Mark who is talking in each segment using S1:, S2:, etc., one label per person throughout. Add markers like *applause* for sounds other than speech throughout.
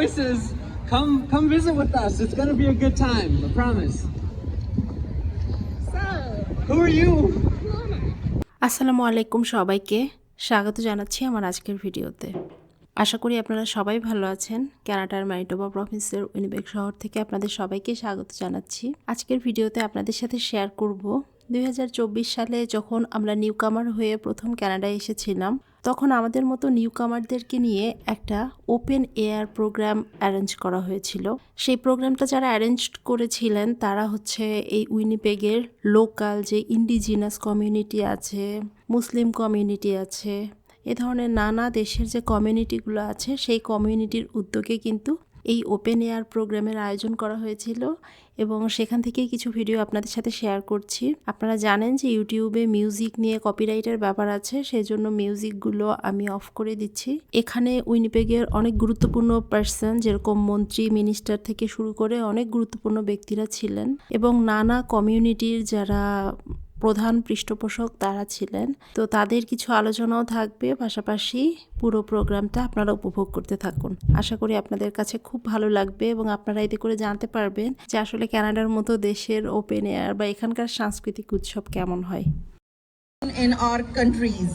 S1: Voices, come come visit with us. It's gonna be a good time. I promise. So, Who are you?
S2: আসসালামু আলাইকুম সবাইকে স্বাগত জানাচ্ছি আমার আজকের ভিডিওতে আশা করি আপনারা সবাই ভালো আছেন কানাডার ম্যানিটোবা প্রভিন্সের উইনিবেগ শহর থেকে আপনাদের সবাইকে স্বাগত জানাচ্ছি আজকের ভিডিওতে আপনাদের সাথে শেয়ার করব দুই হাজার চব্বিশ সালে যখন আমরা নিউকামার হয়ে প্রথম কানাডায় এসেছিলাম তখন আমাদের মতো নিউকামারদেরকে নিয়ে একটা ওপেন এয়ার প্রোগ্রাম অ্যারেঞ্জ করা হয়েছিল। সেই প্রোগ্রামটা যারা অ্যারেঞ্জ করেছিলেন, তারা হচ্ছে এই উইনিপেগের লোকাল যে ইন্ডিজিনাস কমিউনিটি আছে মুসলিম কমিউনিটি আছে, এ ধরনের নানা দেশের যে কমিউনিটিগুলো আছে, সেই কমিউনিটির উদ্যোগে কিন্তু এই ওপেন এয়ার প্রোগ্রামের আয়োজন করা হয়েছিল এবং সেখান থেকেই কিছু ভিডিও আপনাদের সাথে শেয়ার করছি। আপনারা জানেন যে ইউটিউবে মিউজিক নিয়ে কপিরাইটের ব্যাপার আছে সেই জন্য মিউজিকগুলো আমি অফ করে দিচ্ছি। এখানে উইনিপেগের অনেক গুরুত্বপূর্ণ পার্সন যেরকম মন্ত্রী মিনিস্টার থেকে শুরু করে অনেক গুরুত্বপূর্ণ ব্যক্তিরা ছিলেন এবং নানা কমিউনিটির যারা প্রধান পৃষ্ঠপোষক তারা ছিলেন। তো তাদের কিছু আলোচনাও থাকবে পাশাপাশি পুরো প্রোগ্রামটা আপনারা উপভোগ করতে থাকুন। আশা করি আপনাদের কাছে খুব ভালো লাগবে এবং আপনারা এতে করে জানতে পারবেন যে আসলে কানাডার মতো দেশের ওপেন এয়ার বা এখানকার সাংস্কৃতিক উৎসব কেমন হয়।
S3: In our countries.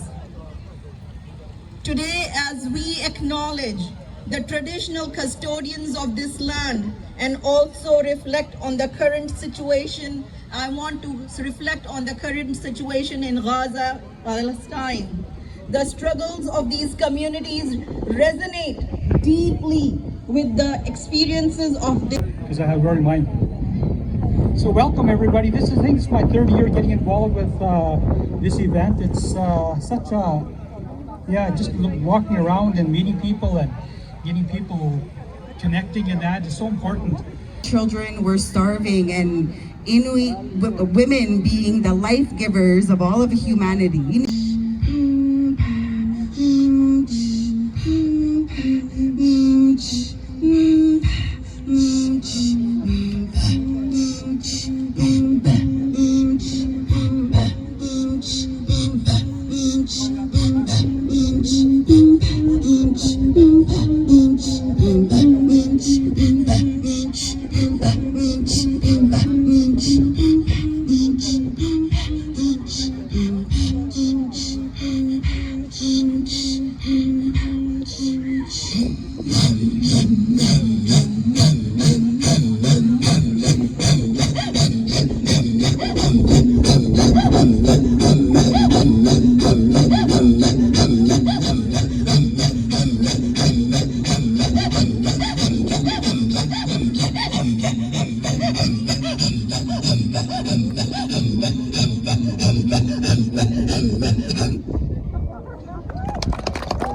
S3: Today, as we acknowledge the traditional custodians of this land and also reflect on the current situation, I want to reflect on the current situation in Gaza, Palestine. The struggles of these communities resonate deeply with the experiences of
S4: because I have grown mine. So welcome everybody. This is I think my third year getting involved with uh, this event. It's uh, such a yeah, just walking around and meeting people and getting people connecting and that is so important.
S5: children were starving and Inuit w- women being the life givers of all of humanity. Mm-hmm.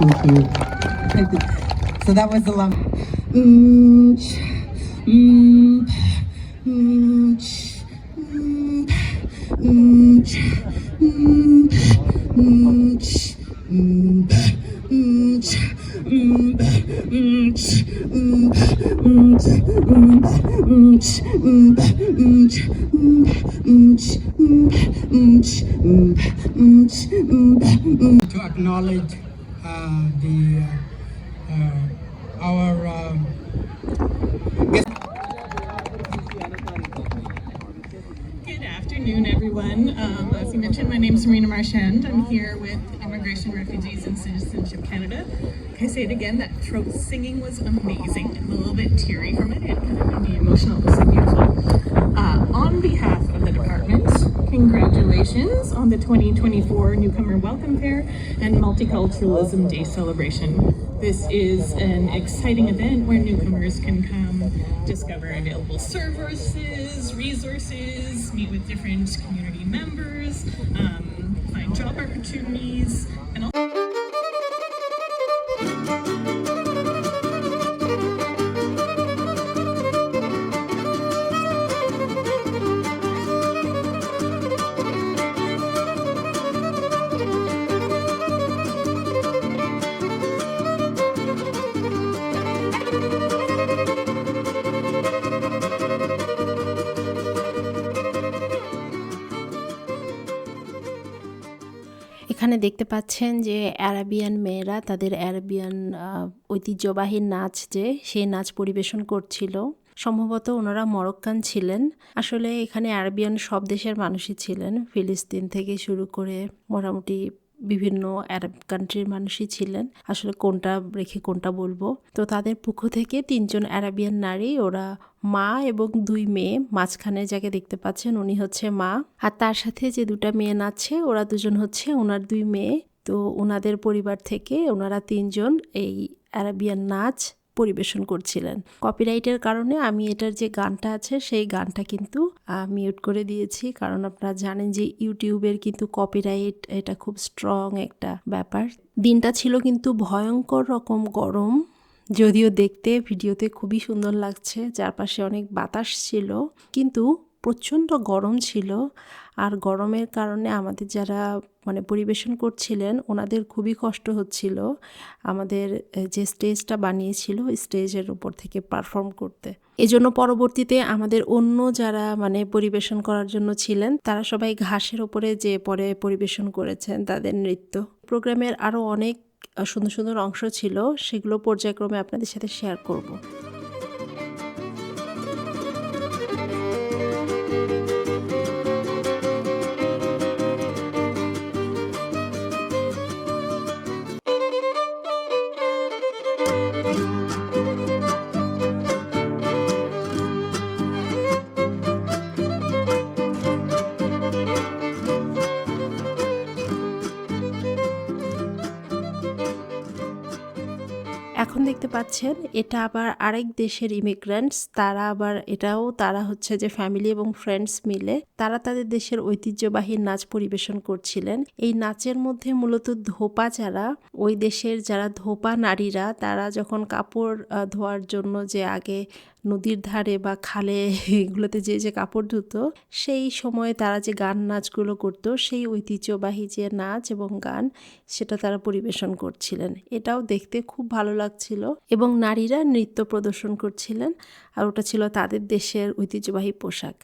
S5: Thank you. Thank *laughs* you. So that was the love. Mm -hmm. Mm -hmm.
S4: To acknowledge uh, the uh, uh, our um,
S6: Good afternoon, everyone. Um, as you mentioned, my name is Marina Marchand. I'm here with Immigration, Refugees, and Citizenship Canada. Can I say it again? That throat singing was amazing. I'm a little bit teary from it. It kind of made me emotional. Uh, on behalf of the department, congratulations on the 2024 Newcomer Welcome Fair and Multiculturalism Day celebration. This is an exciting event where newcomers can come discover available services, resources, meet with different community members, um, my jaw, knees, and all.
S2: এখানে দেখতে পাচ্ছেন যে Arabian মেয়েরা, তাদের Arabian ঐতিহ্যবাহী নাচ যে, সেই নাচ পরিবেশন করছিল। সম্ভবত ওনারা মরক্কান ছিলেন। আসলে এখানে আরবিয়ান সব দেশের মানুষই ছিলেন। ফিলিস্তিন থেকে শুরু করে মোটামুটি বিভিন্ন আরব কান্ট্রির মানুষই ছিলেন। আসলে কোনটা রেখে কোনটা বলব? তো তাদের পক্ষ থেকে তিনজন আরাবিয়ান নারী, ওরা মা এবং দুই মেয়ে। মাঝখানে যাকে দেখতে পাচ্ছেন উনি হচ্ছে মা। আর তার সাথে যে দুটা মেয়ে নাচছে, ওরা দুজন হচ্ছে ওনার দুই মেয়ে। তো ওনাদের পরিবার থেকে ওনারা তিনজন এই অ্যারাবিয়ান নাচ পরিবেশন করছিলেন। কপিরাইটের কারণে আমি এটার যে গানটা আছে, সেই গানটা কিন্তু মিউট করে দিয়েছি। কারণ আপনারা জানেন যে ইউটিউবের কিন্তু কপিরাইট এটা খুব স্ট্রং একটা ব্যাপার। দিনটা ছিল কিন্তু ভয়ঙ্কর রকম গরম। যদিও দেখতে, ভিডিওতে খুবই সুন্দর লাগছে। চারপাশে অনেক বাতাস ছিল। কিন্তু প্রচণ্ড গরম ছিল আর গরমের কারণে আমাদের যারা মানে পরিবেশন করছিলেন, ওনাদের খুবই কষ্ট হচ্ছিল আমাদের যে স্টেজটা বানিয়েছিল স্টেজের উপর থেকে পারফর্ম করতে। এজন্য পরবর্তীতে আমাদের অন্য যারা মানে পরিবেশন করার জন্য ছিলেন, তারা সবাই ঘাসের ওপরে যে পরে পরিবেশন করেছেন তাদের নৃত্য। প্রোগ্রামের আরও অনেক সুন্দর সুন্দর অংশ ছিল, সেগুলো পর্যায়ক্রমে আপনাদের সাথে শেয়ার করব। পাচ্ছেন, এটা আবার আরেক দেশের ইমিগ্রেন্টস তারা আবার এটাও, তারা হচ্ছে যে ফ্যামিলি এবং ফ্রেন্ডস মিলে, তারা তাদের দেশের ঐতিহ্যবাহী নাচ পরিবেশন করছিলেন। এই নাচের মধ্যে মূলত ধোপা যারা, ওই দেশের যারা ধোপা নারীরা, তারা যখন কাপড় ধোয়ার জন্য যে আগে নদীর ধারে বা খালে *laughs* এগুলোতে যে যে কাপড় ধুতো, সেই সময়ে তারা যে গান নাচগুলো করতো, সেই ঐতিহ্যবাহী যে নাচ এবং গান, সেটা তারা পরিবেশন করছিলেন। এটাও দেখতে খুব ভালো লাগছিল এবং নারীরা নৃত্য প্রদর্শন করছিলেন আর ওটা ছিল তাদের দেশের ঐতিহ্যবাহী পোশাক।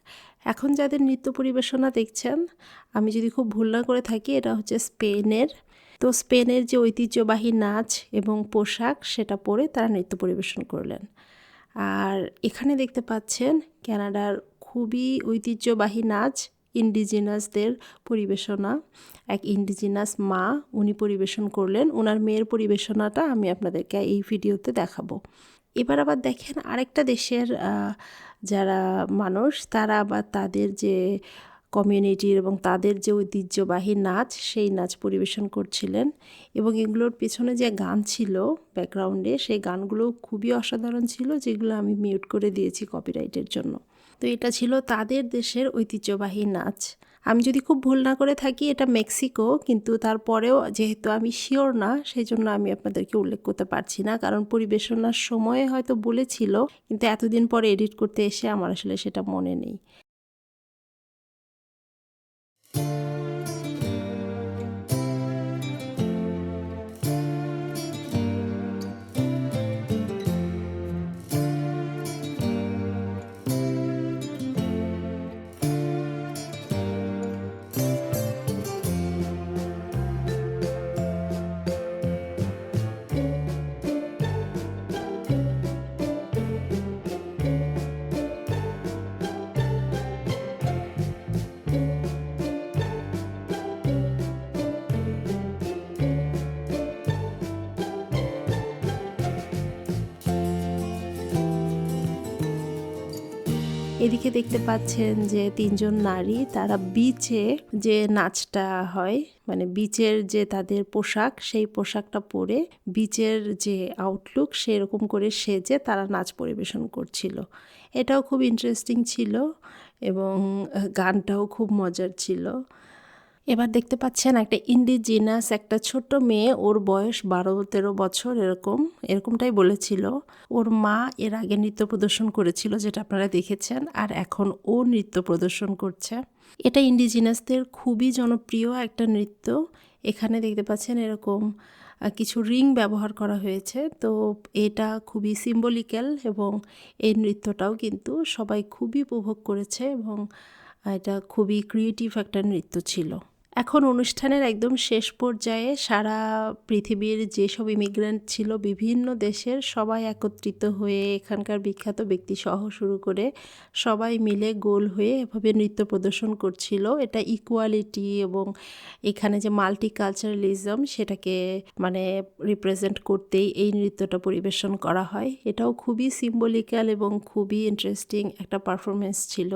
S2: এখন যাদের নৃত্য পরিবেশনা দেখছেন, আমি যদি খুব ভুল না করে থাকি, এটা হচ্ছে স্পেনের। তো স্পেনের যে ঐতিহ্যবাহী নাচ এবং পোশাক, সেটা পরে তারা নৃত্য পরিবেশন করলেন। আর এখানে দেখতে পাচ্ছেন ক্যানাডার খুবই ঐতিহ্যবাহী নাচ ইন্ডিজিনাসদের পরিবেশনা। এক ইন্ডিজিনাস মা উনি পরিবেশন করলেন ওনার মেয়ের পরিবেশনাটা আমি আপনাদেরকে এই ভিডিওতে দেখাবো। এবার আবার দেখেন আরেকটা দেশের যারা মানুষ, তারা আবার তাদের যে কমিউনিটির এবং তাদের যে ঐতিহ্যবাহী নাচ, সেই নাচ পরিবেশন করছিলেন। এবং এগুলোর পেছনে যে গান ছিল ব্যাকগ্রাউন্ডে সেই গানগুলো খুবই অসাধারণ ছিল, যেগুলো আমি মিউট করে দিয়েছি কপিরাইটের জন্য। তো এটা ছিল তাদের দেশের ঐতিহ্যবাহী নাচ। আমি যদি খুব ভুল না করে থাকি, এটা মেক্সিকো কিন্তু তারপরেও যেহেতু আমি শিওর না সেই জন্য আমি আপনাদেরকে উল্লেখ করতে পারছি না। কারণ পরিবেশনার সময়ে হয়তো বলেছিল, কিন্তু এতদিন পরে এডিট করতে এসে আমার আসলে সেটা মনে নেই। এদিকে দেখতে পাচ্ছেন যে তিনজন নারী, তারা বিচে যে নাচটা হয় মানে বিচের যে তাদের পোশাক, সেই পোশাকটা পরে বিচের যে আউটলুক সেরকম করে সেজে তারা নাচ পরিবেশন করছিল। এটাও খুব ইন্টারেস্টিং ছিল এবং গানটাও খুব মজার ছিল। এবার দেখতে পাচ্ছেন একটা ইন্ডিজিনাস একটা ছোট্ট মেয়ে, ওর বয়স বারো, তেরো বছর, এরকম, এরকমটাই বলেছিল। ওর মা এর আগে নৃত্য প্রদর্শন করেছিল, যেটা আপনারা দেখেছেন, আর এখন ও নৃত্য প্রদর্শন করছে। এটা ইন্ডিজিনাসদের খুবই জনপ্রিয় একটা নৃত্য। এখানে দেখতে পাচ্ছেন এরকম কিছু রিং ব্যবহার করা হয়েছে। তো এটা খুবই সিম্বলিক্যাল এবং এই নৃত্যটাও কিন্তু সবাই খুবই উপভোগ করেছে এবং এটা খুবই ক্রিয়েটিভ একটা নৃত্য ছিল। এখন অনুষ্ঠানের একদম শেষ পর্যায়ে সারা পৃথিবীর যেসব ইমিগ্রেন্ট ছিল বিভিন্ন দেশের সবাই একত্রিত হয়ে এখানকার বিখ্যাত ব্যক্তি সহ শুরু করে সবাই মিলে গোল হয়ে এভাবে নৃত্য প্রদর্শন করছিল। এটা ইকুয়ালিটি এবং এখানে যে মাল্টি কালচারালিজম সেটাকে মানে রিপ্রেজেন্ট করতেই এই নৃত্যটা পরিবেশন করা হয়। এটাও খুবই সিম্বলিক্যাল এবং খুবই ইন্টারেস্টিং একটা পারফরমেন্স ছিল,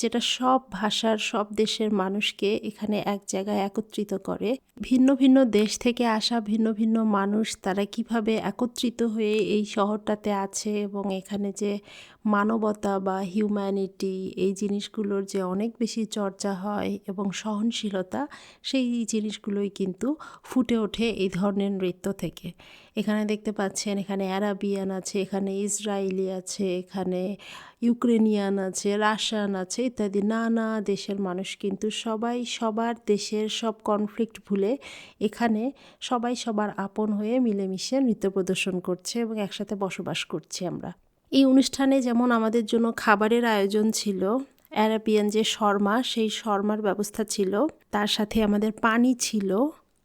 S2: যেটা সব ভাষার, সব দেশের মানুষকে এখানে এক জায়গায় একত্রিত করে। ভিন্ন ভিন্ন দেশ থেকে আসা ভিন্ন ভিন্ন মানুষ তারা কীভাবে একত্রিত হয়ে এই শহরটাতে আছে এবং এখানে যে মানবতা বা হিউম্যানিটি এই জিনিসগুলোর যে অনেক বেশি চর্চা হয় এবং সহনশীলতা, সেই জিনিসগুলোই কিন্তু ফুটে ওঠে এই ধরনের নৃত্য থেকে। এখানে দেখতে পাচ্ছেন, এখানে অ্যারাবিয়ান আছে, এখানে ইসরায়েলি আছে, এখানে ইউক্রেনিয়ান আছে, রাশিয়ান আছে ইত্যাদি। নানা দেশের মানুষ কিন্তু সবাই সবার দেশের সব কনফ্লিক্ট ভুলে এখানে সবাই সবার আপন হয়ে মিলেমিশে নৃত্য প্রদর্শন করছে এবং একসাথে বসবাস করছি আমরা। এই অনুষ্ঠানে যেমন আমাদের জন্য খাবারের আয়োজন ছিল, অ্যারাবিয়ান যে শর্মা, সেই শর্মার ব্যবস্থা ছিল। তার সাথে আমাদের পানি ছিল,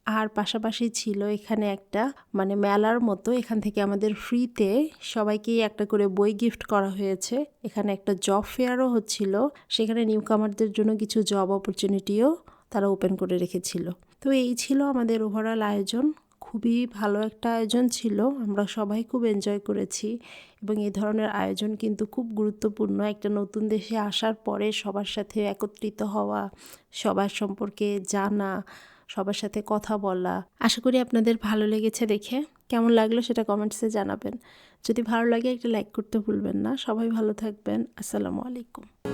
S2: আর পাশাপাশি ছিল এখানে একটা মানে মেলার মতো। এখান থেকে আমাদের ফ্রিতে সবাইকেই একটা করে বই গিফট করা হয়েছে। এখানে একটা জব ফেয়ারও হচ্ছিল। সেখানে নিউ কামারদের জন্য কিছু জব অপরচুনিটিও তারা ওপেন করে রেখেছিল। তো এই ছিল আমাদের ওভারঅল আয়োজন। খুবই ভালো একটা আয়োজন ছিল। আমরা সবাই খুব এনজয় করেছি এবং এই ধরনের আয়োজন কিন্তু খুব গুরুত্বপূর্ণ। একটা নতুন দেশে আসার পরে সবার সাথে একত্রিত হওয়া, সবার সম্পর্কে জানা, সবার সাথে কথা বলা, আশা করি আপনাদের ভালো লেগেছে দেখে। কেমন লাগল সেটা কমেন্টসে জানাবেন। যদি ভালো লাগে একটা লাইক করতে ভুলবেন না। সবাই ভালো থাকবেন। আসসালামু আলাইকুম।